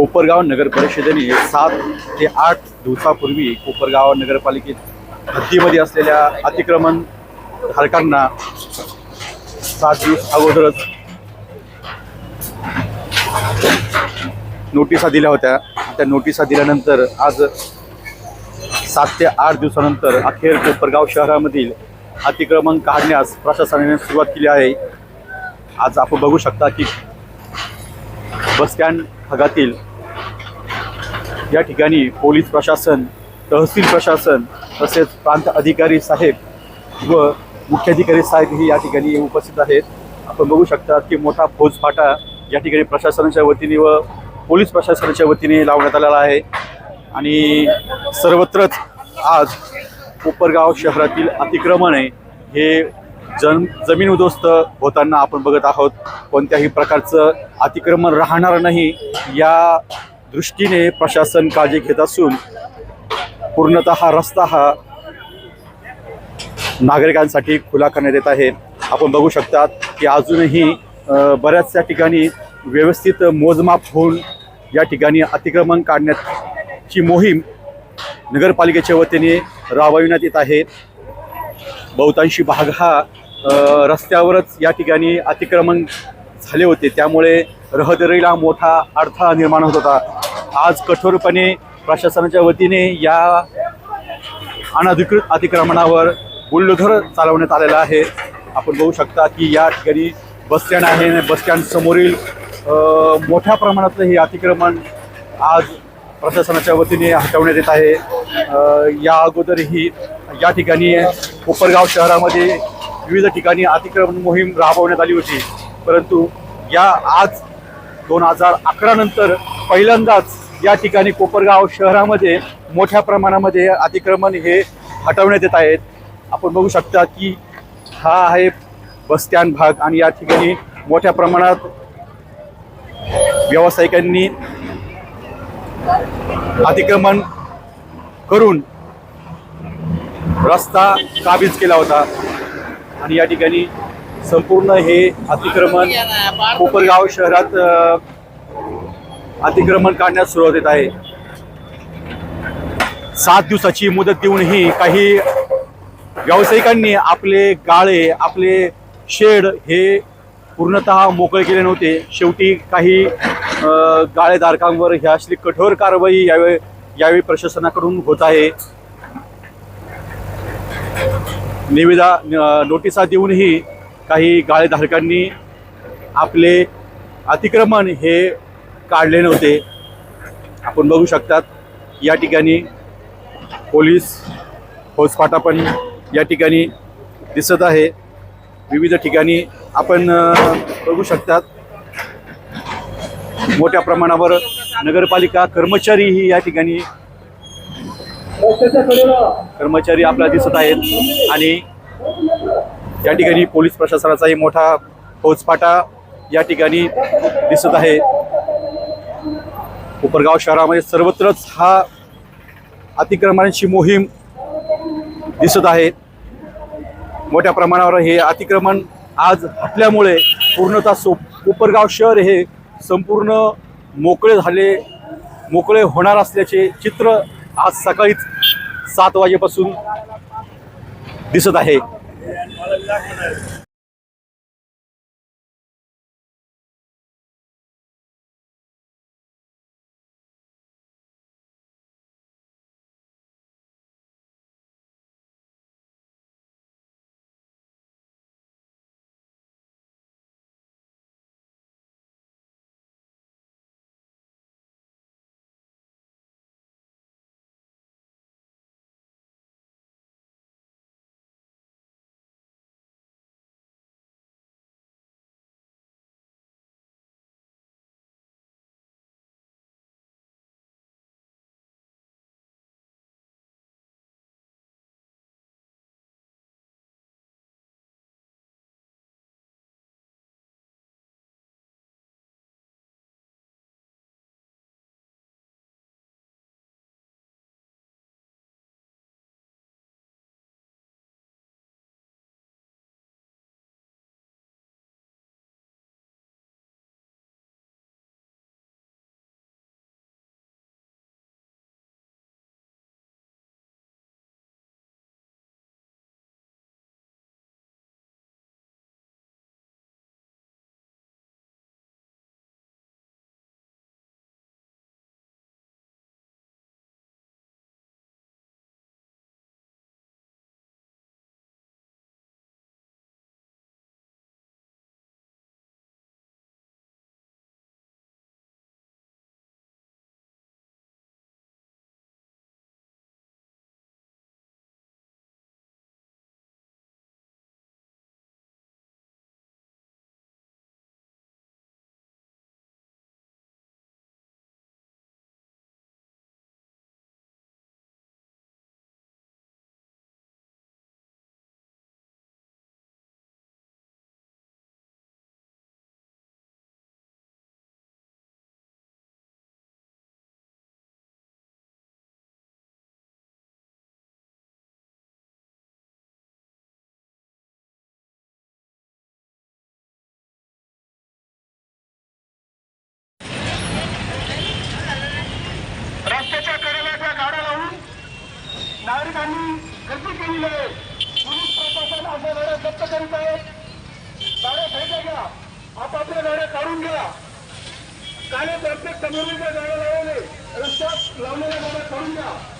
कोपरगाव नगर परिषदेने सात ते आठ दिवसापूर्वी कोपरगाव नगरपालिकेत हद्दीमध्ये असलेल्या अतिक्रमण धारकांना सात दिवस अगोदरच नोटिसा दिल्या होत्या. त्या नोटिसा दिल्यानंतर आज सात ते आठ दिवसानंतर अखेर कोपरगाव शहरामधील अतिक्रमण काढण्यास प्रशासनाने सुरुवात केली आहे. आज आपण बघू शकता की बसस्टँड भागातील या ठिकाणी पोलीस प्रशासन तहसील प्रशासन तसेच प्रांत अधिकारी साहेब व मुख्याधिकारी साहेब हे या ठिकाणी उपस्थित आहेत. आपण बघू शकता की मोठा फौजफाटा या ठिकाणी प्रशासनाच्या वतीने व पोलीस प्रशासनाच्या वतीने लावण्यात आलेला आहे. आणि सर्वत्रच आज कोपरगाव शहरातील अतिक्रमण आहे हे जन जमीन उद्ध्वस्त होताना आपण बघत आहोत. कोणत्याही प्रकारचं अतिक्रमण राहणार नाही या दृष्टीने प्रशासन काळजी घेत असून पूर्णतः हा रस्ता हा नागरिकांसाठी खुला करण्यात येत आहे. आपण बघू शकतात की अजूनही बऱ्याचशा ठिकाणी व्यवस्थित मोजमाप होऊन या ठिकाणी अतिक्रमण काढण्याची मोहीम नगरपालिकेच्या वतीने राबविण्यात येत आहे. बहुतांशी भाग हा रस्त्यावरच या ठिकाणी अतिक्रमण झाले होते. त्यामुळे रहदारीला मोठा अडथळा निर्माण होत होता. आज कठोरपणे प्रशासनाच्या वतीने या अनधिकृत अतिक्रमणावर बुलडोझर चालवण्यात आलेला आहे. आपण बघू शकता की या ठिकाणी बसस्टँड आहे आणि बसस्टँड समोरील मोठ्या प्रमाणातलं हे अतिक्रमण आज प्रशासनाच्या वतीने हटवण्यात येत आहे. या अगोदरही या ठिकाणी कोपरगाव शहरामध्ये विविध ठिकाणी अतिक्रमण मोहीम राबवण्यात आली होती. परंतु या आज दोन हजार अकरा नंतर पहिल्यांदाच या ठिकाणी कोपरगाव शहरामध्ये मोठ्या प्रमाणामध्ये अतिक्रमण हे हटवण्यात येत आहेत. आपण बघू शकता की हा आहे बसस्टँड भाग आणि या ठिकाणी मोठ्या प्रमाणात व्यावसायिकांनी अतिक्रमण करून रस्ता काबीज केला होता. आणि या ठिकाणी संपूर्ण हे अतिक्रमण कोपरगाव शहरात अतिक्रमण काढण्यास सुरुवात येत आहे. सात दिवसाची मुदत देऊनही काही व्यावसायिकांनी आपले गाळे आपले शेड हे पूर्णतः मोकळे केले नव्हते. शेवटी काही गाळेधारकांवर ह्या अशी कठोर कारवाई यावेळी यावेळी प्रशासनाकडून होत आहे. निविदा नोटिसा देऊनही काही गाळेधारकांनी आपले अतिक्रमण हे काढले नव्हते. आपण बघू शकतात या ठिकाणी पोलीस फौजफाटा पण या ठिकाणी दिसत आहे. विविध ठिकाणी आपण बघू शकतात. मोठ्या प्रमाणावर नगरपालिका कर्मचारीही या ठिकाणी कर्मचारी आपल्याला दिसत आहेत. आणि या ठिकाणी पोलीस प्रशासनाचाही मोठा फौजफाटा या ठिकाणी दिसत आहे. कोपरगाव शहरामध्ये सर्वत्रच हा अतिक्रमणांची मोहीम दिसत आहे. मोठ्या प्रमाणावर हे अतिक्रमण आज हटल्यामुळे पूर्णतः सो कोपरगाव शहर हे संपूर्ण मोकळे झाले मोकळे होणार असल्याचे चित्र आज सकाळीच सात वाजेपासून दिसत आहे. Lachen. काले प्रत्येक समोरीच्या गाड्या लावले. रस्त्यात लावलेल्या गाड्या करून द्या.